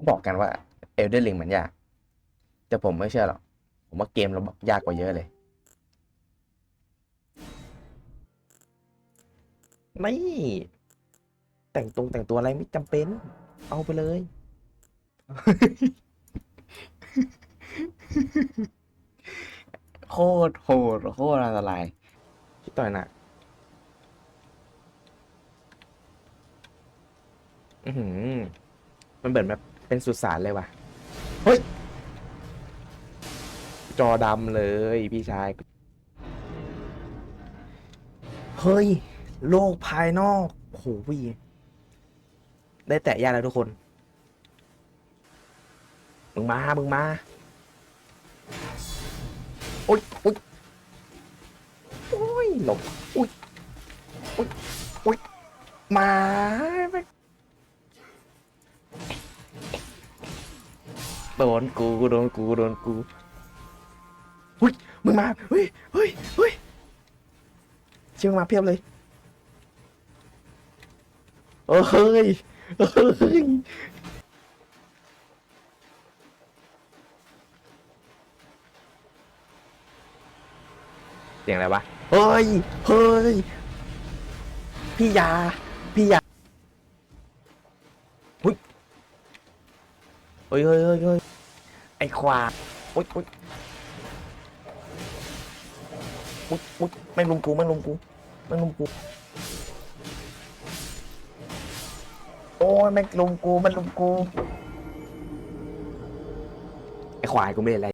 เขาบอกกันว่าเอลเดนลิงมันยาก แต่ผมไม่เชื่อหรอก ผมว่าเกมเราบอกยากกว่าเยอะเลย ไม่ แต่งตรงแต่งตัวอะไรไม่จำเป็น เอาไปเลย โคตรโหดโคตรอันตรายพี่ต่อยหนักอือหือมันเหมือนแบบ เป็นสุสานเลยว่ะ เฮ้ย จอดำเลยพี่ชาย เฮ้ย โลกภายนอกโอ้โหวีได้แตะยากแล้วทุกคน มึงมา มึงมา โอ๊ยโอ๊ยโอ๊ยหลบโอ๊ยโอ๊ยโอ๊ยมา โดนกูโดนกูโดนกูเฮ้ยมึงมาเฮ้ยเฮ้ยเฮ้ยเชื่อมึงมาเพียบเลยเอ้ยเฮ้ยเสียงอะไรวะเฮ้ยเฮ้ยพี่ยาพี่ยาเฮ้ยเฮ้ยเฮ้ยเฮ้ยเฮ้ย ไอ้ควาอุ๊ยอุ๊ยอุ๊ยอุ๊ยไม่ลุมกูไม่ลุมกูไม่ลุมกู โอ้ยไม่ลุมกูไม่ลุมกู ไอ้ควายกูไม่เล่นอะไร